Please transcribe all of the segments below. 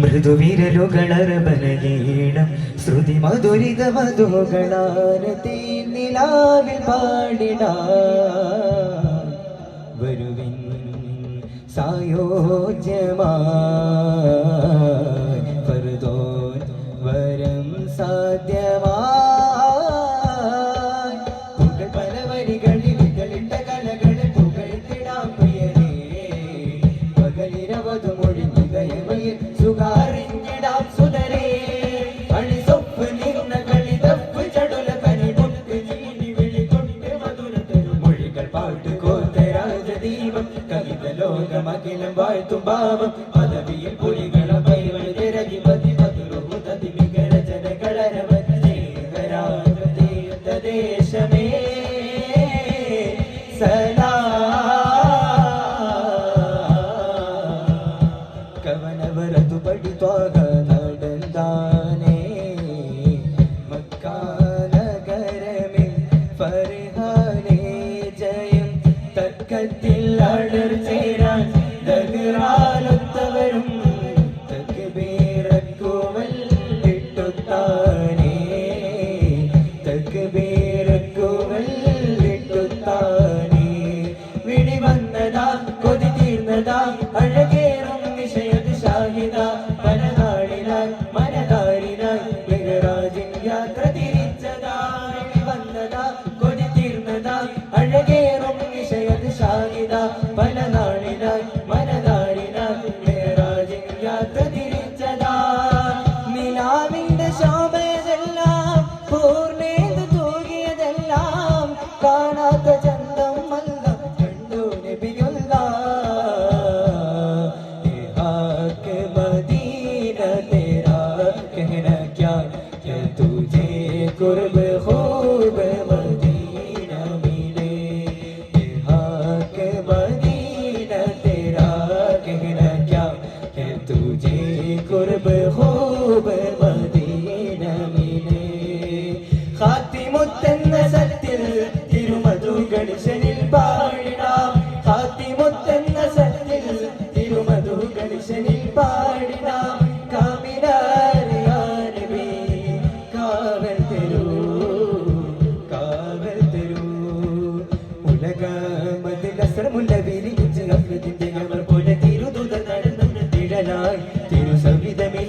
മൃദുവിരലുകളർബലീണം ശ്രുതി മധുരിത മധുകളാരതി നിലാവിൽ പാടിട. വരുവിൻ സായോജ്യമായി വരം സാധ്യമായി ദയമയിൽ സുഖാറിഞ്ഞിടാം സുതരേ അണിസൊപ്പ് നിന്ന കളിതപ്പ് ചടുല കനിതൊട്ട് ചീനി വിളികൊണ്ട് മധുരത്തരു മൊഴികൾ പാട്ട് കോർത്ത രാജദീപം. കവിത ലോകമഖിലം വാഴ്ത്തും ഭാവം படிப்பாக நடந்தானே மக்கா நகரமில் பருகானே ஜெயம் தக்கத்தில் அடர் சேரான் தகுராலொத்தவரும் தகுபேரக்கோவல் இட்டுத்தானே தகுபേരക്കോവൽ ഇട്ടുത്താനേ വിടി വന്നതാ കൊതി തീർന്നതാ അഴകേ മിലേ സത്തിൽ തിരുമധുഗണിശനിൽ പാടിടാം. സത്തിൽ തിരുമധുഗണിശനിൽ പാടിടാം. കാവൽ കാവൽ അവർ പോലെ നടന്നു തിഴലായി. തിരുസവിധമിൽ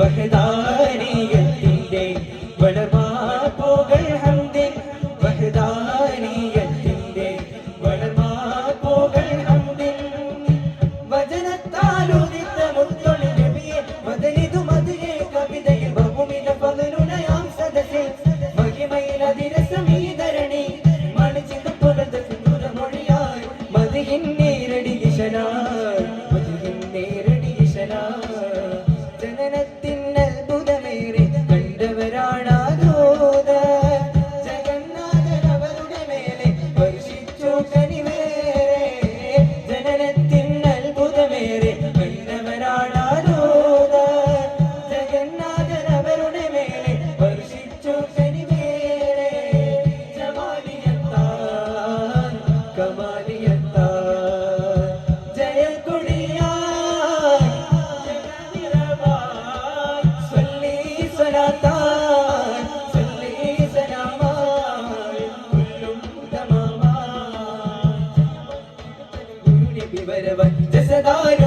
वहदार വിവരവ ജസദാരി